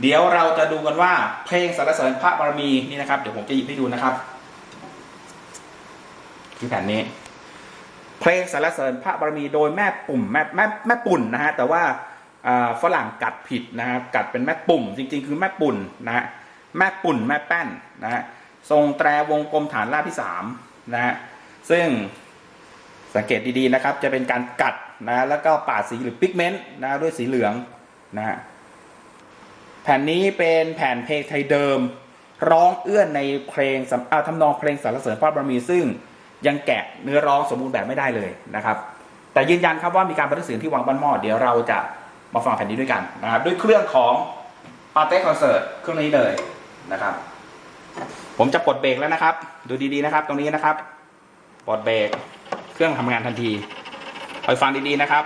เดี๋ยวเราจะดูกันว่าเพลงสรรเสริญพระบารมีนี่นะครับ เดี๋ยวผมจะหยิบให้ดูนะครับที่แผ่นนี้ เพลงสรรเสริญพระบารมีโดยแม่ปุ่มแม่แม่แม่ปุ่นนะฮะแต่ว่าฝรั่งกัดผิดนะครับกัดเป็นแม่ปุ่ม จริง ๆ คือแม่ปุ่นนะฮะแม่ปุ่นแม่แป้นนะฮะทรงแตรวงกลมฐานราบที่สามนะฮะซึ่งสังเกตดีๆนะครับ จะเป็นการกัดนะแล้วก็ปาดสีหรือปิกเมนต์นะด้วยสีเหลืองนะฮะ แผ่นนี้เป็นแผ่นเพลงไทยเดิม ร้องเอื้อนในเพลงสำอาทำนองเพลงสรรเสริญพระบารมีซึ่งยังแกะเนื้อร้องสมบูรณ์แบบไม่ได้เลยนะครับ แต่ยืนยันครับว่ามีการบันทึกเสียงที่วังบ้านหม้อเดี๋ยวเราจะมาฟังแผ่นนี้ด้วยกันนะครับด้วยเครื่องของปาเต้คอนเสิร์ตเครื่องนี้เลยนะครับ ผมจะปลดเบรกแล้วนะครับ ดูดีๆนะครับ ตรงนี้นะครับปลดเบรกเครื่องทำงานทันทีคอยฟังดีๆนะครับ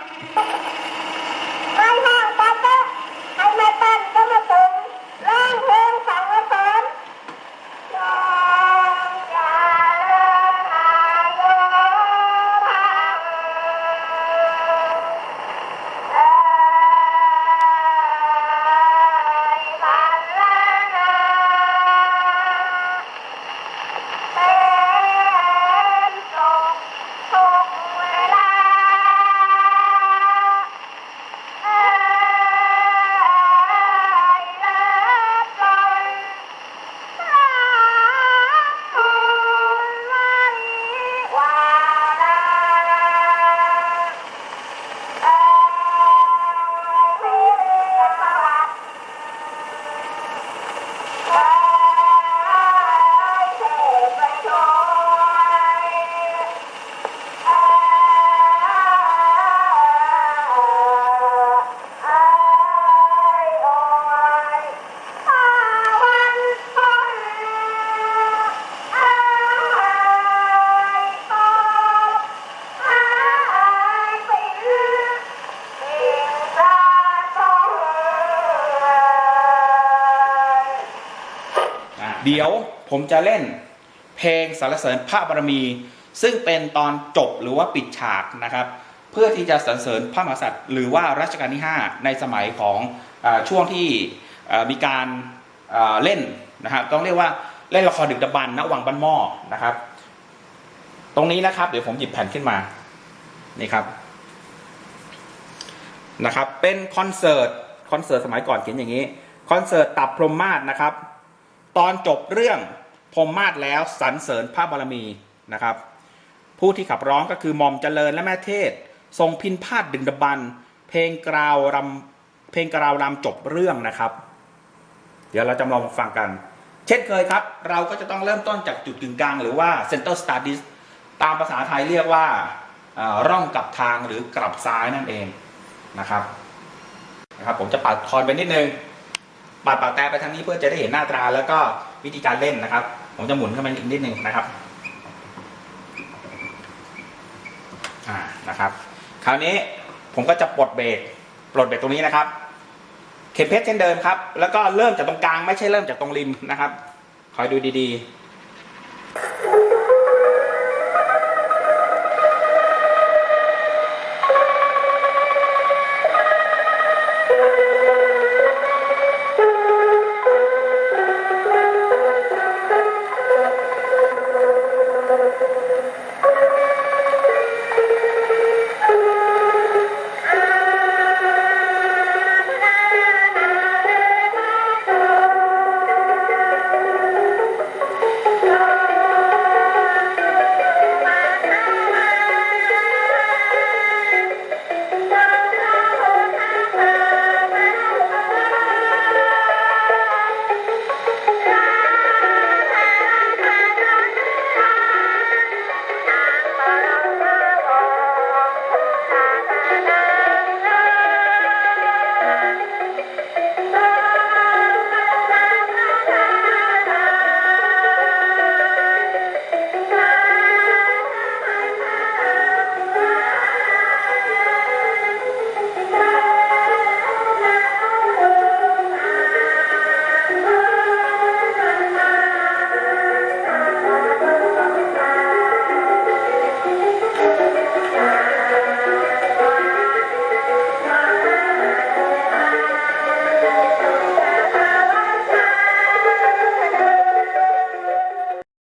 เดี๋ยวผมจะเล่นเพลงสรรเสริญพระบารมี ซึ่งเป็นตอนจบหรือว่าปิดฉากนะครับ เพื่อที่จะสรรเสริญพระมหากษัตริย์ หรือว่ารัชกาลที่ 5 ในสมัยของอช่วงที่มีการเล่นนะครับต้องเรียกว่าเล่นละครดึกดำบรรพ์ณวังบ้านหม้อนะครับ ตรงนี้นะครับ เดี๋ยวผมหยิบแผ่นขึ้นมานี่ครับนะครับ เป็นคอนเสิร์ตคอนเสิร์ตสมัยก่อนเขียนอย่างนี้คอนเสิร์ตตับพรหมมาศนะครับ ตอนจบเรื่องพรมมาศแล้วสรรเสริญพระบารมีนะครับ ผู้ที่ขับร้องก็คือหมอมเจริญและแม่เทศ ทรงพินพาดดึงดบัน เพลงกราวรำเพลงกราวรำจบเรื่องนะครับ เดี๋ยวเราจะลองฟังกัน เช่นเคยครับ เราก็จะต้องเริ่มต้นจากจุดกึ่งกลางหรือว่า center studies ตามภาษาไทยเรียกว่าร่องกลับทางหรือกลับซ้ายนั่นเองนะครับนะครับ ผมจะปัดคอนไปนิดนึง ปัดปากแต่ไปทางนี้เพื่อจะได้เห็นหน้าตราแล้วก็วิธีการเล่นนะครับ ผมจะหมุนเข้ามาอีกนิดนึงนะครับอ่านะครับ คราวนี้ผมก็จะปลดเบรกปลดเบรกตรงนี้นะครับ เข็มเพชรเช่นเดิมครับ แล้วก็เริ่มจากตรงกลางไม่ใช่เริ่มจากตรงริมนะครับ คอยดูดีๆ